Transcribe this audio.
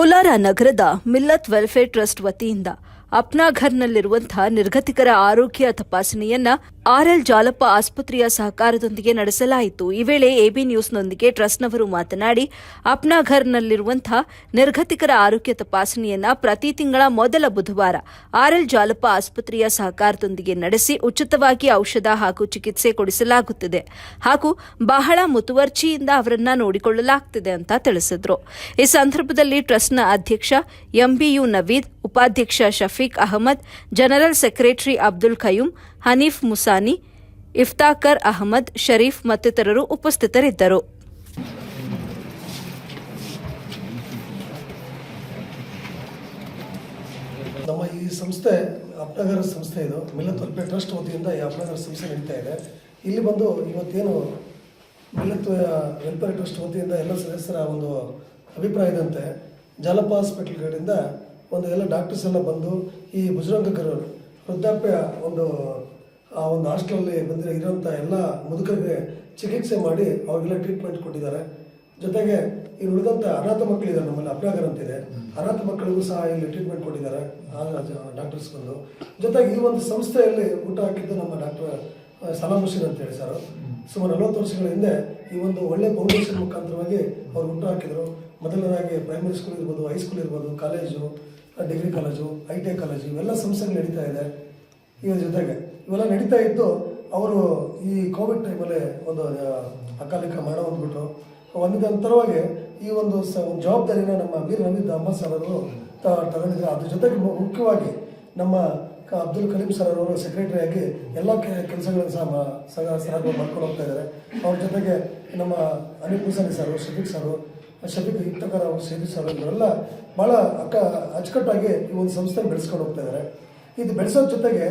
ಕೋಲಾರ ನಗರದ Millat welfare trust ವತಿಯಿಂದ ಅಪ್ನಾಘರ್ನಲ್ಲಿರುವಂತಹ ನಿರ್ಗತಿಕರ ಆರೋಗ್ಯ ತಪಾಸಣೆಯನ್ನ ಆರ್ಎಲ್ ಜಾಲಪ್ಪ ಆಸ್ಪತ್ರೆಯ ಸಹಕಾರದೊಂದಿಗೆ ನಡೆಸಲಾಯಿತು. ಈ ವೇಳೆ ಎಬಿ ನ್ಯೂಸ್ನೊಂದಿಗೆ ಟ್ರಸ್ಟ್ನವರು ಮಾತನಾಡಿ ಅಪ್ನಾಘರ್ನಲ್ಲಿರುವಂತಹ ನಿರ್ಗತಿಕರ ಆರೋಗ್ಯ ತಪಾಸಣೆಯನ್ನ ಪ್ರತಿ ತಿಂಗಳ ಮೊದಲ ಬುಧವಾರ ಆರ್ಎಲ್ ಜಾಲಪ್ಪ ಆಸ್ಪತ್ರೆಯ ಸಹಕಾರದೊಂದಿಗೆ ನಡೆಸಿ ಉಚಿತವಾಗಿ ಔಷಧ ಹಾಗೂ ಚಿಕಿತ್ಸೆ ಕೊಡಿಸಲಾಗುತ್ತಿದೆ ಹಾಗೂ ಬಹಳ ಮುತುವರ್ಜಿಯಿಂದ ಅವರನ್ನ ನೋಡಿಕೊಳ್ಳಲಾಗುತ್ತಿದೆ ಅಂತ ತಿಳಿಸಿದ್ರು. ಈ ಸಂದರ್ಭದಲ್ಲಿ ಟ್ರಸ್ಟ್ನ ಅಧ್ಯಕ್ಷ ಎಂಬಿಯು ನವೀದ್, ಉಪಾಧ್ಯಕ್ಷ ಶಫೀಕ್ ಅಹಮದ್, ಜನರಲ್ ಸೆಕ್ರೆಟರಿ ಅಬ್ದುಲ್ ಖಯೂಂ ಹನೀಫ್ ಮುಸಾನಿ, ಇಫ್ತಾಕರ್ ಅಹಮದ್, ಶರೀಫ್ ಮತ್ತಿತರರು ಉಪಸ್ಥಿತರಿದ್ದರು. ನಮ್ಮ ಈ ಸಂಸ್ಥೆ, ಅಪ್ನಗರ ಸಂಸ್ಥೆ ಇದು ಮಿಲತ್ ವೆಲ್ಫೇರ್ ಟ್ರಸ್ಟ್ ವತಿಯಿಂದ ಈ ಅಪ್ನಗರ ಸಂಸ್ಥೆ ನಡೀತಾ ಇದೆ. ಇಲ್ಲಿ ಬಂದು ಇವತ್ತೇನು ಮಿಲತ್ ವೆಲ್ಫೇರ್ ಟ್ರಸ್ಟ್ ವತಿಯಿಂದ ಎಲ್ಲ ಸದಸ್ಯರ ಒಂದು ಅಭಿಪ್ರಾಯದಂತೆ ಜಾಲಪ್ಪ ಹಾಸ್ಪಿಟಲ್ ಕಡೆಯಿಂದ ಒಂದು ಎಲ್ಲ ಡಾಕ್ಟರ್ಸ್ ಎಲ್ಲ ಬಂದು ಈ ಬುಜುರ್ಗಕರು ವೃದ್ಧಾಪ್ಯ ಒಂದು, ಆ ಒಂದು ಹಾಸ್ಟೆಲಲ್ಲಿ ಬಂದಿರೋ ಇರೋಂಥ ಎಲ್ಲ ಮುದುಕರಿಗೆ ಚಿಕಿತ್ಸೆ ಮಾಡಿ ಅವ್ರಿಗೆಲ್ಲ ಟ್ರೀಟ್ಮೆಂಟ್ ಕೊಟ್ಟಿದ್ದಾರೆ. ಜೊತೆಗೆ ಈ ಉಳಿದಂಥ ಅನಾಥ ಮಕ್ಕಳಿದ್ದಾರೆ ನಮ್ಮಲ್ಲಿ ಅಪ್ರಾಗರ್ ಅಂತಿದೆ ಅನಾಥ ಮಕ್ಕಳಿಗೂ ಸಹ ಇಲ್ಲಿ ಟ್ರೀಟ್ಮೆಂಟ್ ಕೊಟ್ಟಿದ್ದಾರೆ ಡಾಕ್ಟರ್ಸ್ ಬಂದು. ಜೊತೆಗೆ ಈ ಒಂದು ಸಂಸ್ಥೆಯಲ್ಲಿ ಊಟ ಹಾಕಿದ್ದು ನಮ್ಮ ಡಾಕ್ಟರ್ ಸಲಾಂ ಹುಸೇನ್ ಅಂತ ಹೇಳಿ ಸರ್. ಸುಮಾರು ನಲವತ್ತು ವರ್ಷಗಳ ಹಿಂದೆ ಈ ಒಂದು ಒಳ್ಳೆ ಫೌಂಡೇಶನ್ ಮುಖಾಂತರವಾಗಿ ಅವ್ರು ಊಟ ಹಾಕಿದರು. ಮೊದಲನೇದಾಗಿ ಪ್ರೈಮರಿ ಸ್ಕೂಲ್ ಇರ್ಬೋದು ಹೈಸ್ಕೂಲ್ ಇರ್ಬೋದು college degree college I T I college ಇವೆಲ್ಲ ಸಂಸ್ಥೆಗಳು ನಡೀತಾ ಇದೆ. ಇದರ ಜೊತೆಗೆ ಇವೆಲ್ಲ ನಡೀತಾ ಇದ್ದು ಅವರು ಈ ಕೋವಿಡ್ ಟೈಮಲ್ಲಿ ಒಂದು ಅಕಾಲಿಕ ಮರಣ ಹೊಂದ್ಬಿಟ್ರು ಒಂದಿದ ನಂತರವಾಗಿ ಈ ಒಂದು ಸ ಜವಾಬ್ದಾರಿನ ನಮ್ಮ ವೀರ್ ಹಮೀದ್ ಅಹಮದ್ ಸರ್ ಅವರು ತಗೊಂಡಿದ್ದಾರೆ. ಅದ್ರ ಜೊತೆಗೆ ಮುಖ್ಯವಾಗಿ ನಮ್ಮ ಅಬ್ದುಲ್ ಕಲೀಂ ಸರ್ ಅವರು ಸೆಕ್ರೆಟರಿ ಆಗಿ ಎಲ್ಲ ಕೆಲಸಗಳನ್ನು ಸಹ ಸಹ ಮಾಡ್ಕೊಂಡು ಹೋಗ್ತಾ ಇದ್ದಾರೆ. ಅವ್ರ ಜೊತೆಗೆ ನಮ್ಮ ಅನಿಲ್ ಮುಸಾನಿ ಸರ್ ಶಫೀಕ್ ಸರ್ ಶಫೀಕ್ ಇತ್ತಕರ್ ಅವರು ಸರ್ ಭಾಳ ಅಕ್ಕ ಅಚ್ಚುಕಟ್ಟಾಗಿ ಈ ಒಂದು ಸಂಸ್ಥೆ ಬೆಳೆಸ್ಕೊಂಡು ಹೋಗ್ತಾ ಇದ್ದಾರೆ ಇದು ಬೆಳೆಸೋದ್ರ ಜೊತೆಗೆ